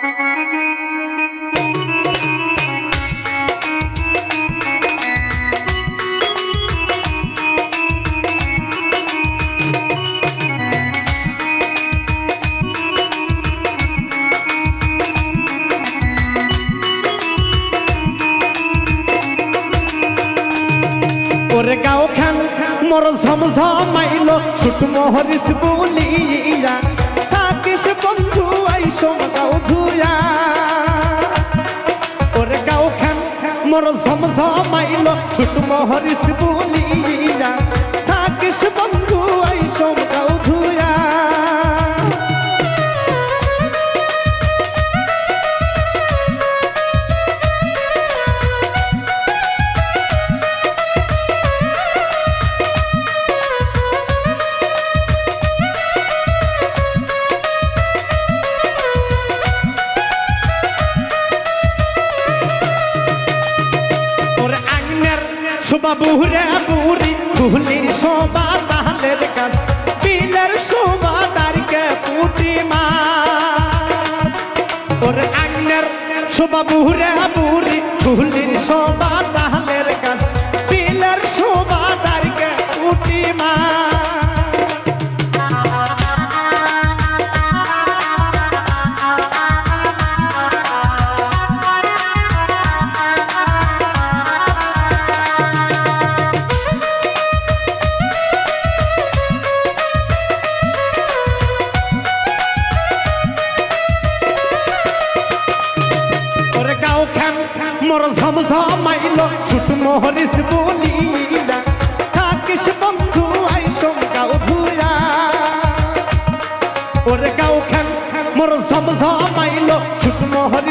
ওরে গাও খান মোর ঝমঝমাইল ছুট মোহরিস বলিয়া। মোর ঝমঝমাইল ছুট মোহরিস বলিয়া শোভা বুহরে বুড়ি বুহলির শোভা তাহলের কাজ। বিলের শোভা তারকে পুটি মা ওর আগ্নের শোভা বুহরে বুড়ি বুহলির শোভা তাহলের মোর ঝমঝমাইল ছুট মোহরিস বলিলা থাকিস বন্ধু আইসম গাও ধুয়া ওর গাও খান মোর ঝমঝমাইল ছুট মোহরিস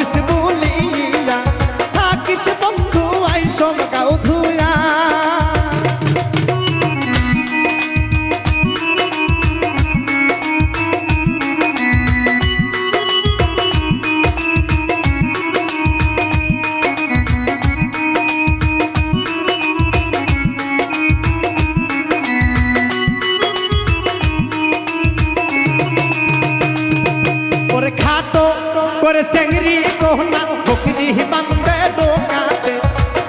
খাটো করে চেংড়ি কোহনা বকরি বান্দে ডোকাতে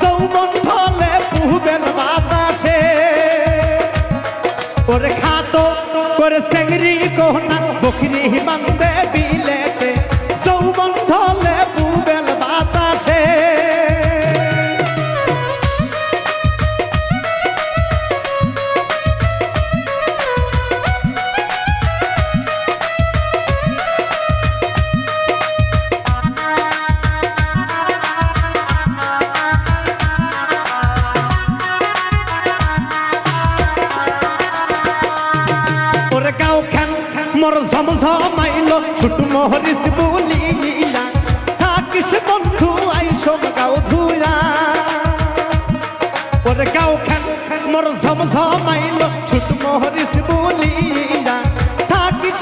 সৌমন ফলে পুহবেন বাতাসে। ওরে খাটো করে চেংড়ি কোহনা মোর জমঝমাইল ছুট মোহরিস বলিলা থাকিস বন্ধু আইসব গাও ধুলা ওরে গাও খান, মোর জমঝমাইল ছুট মোহরিস বলিলা থাকিস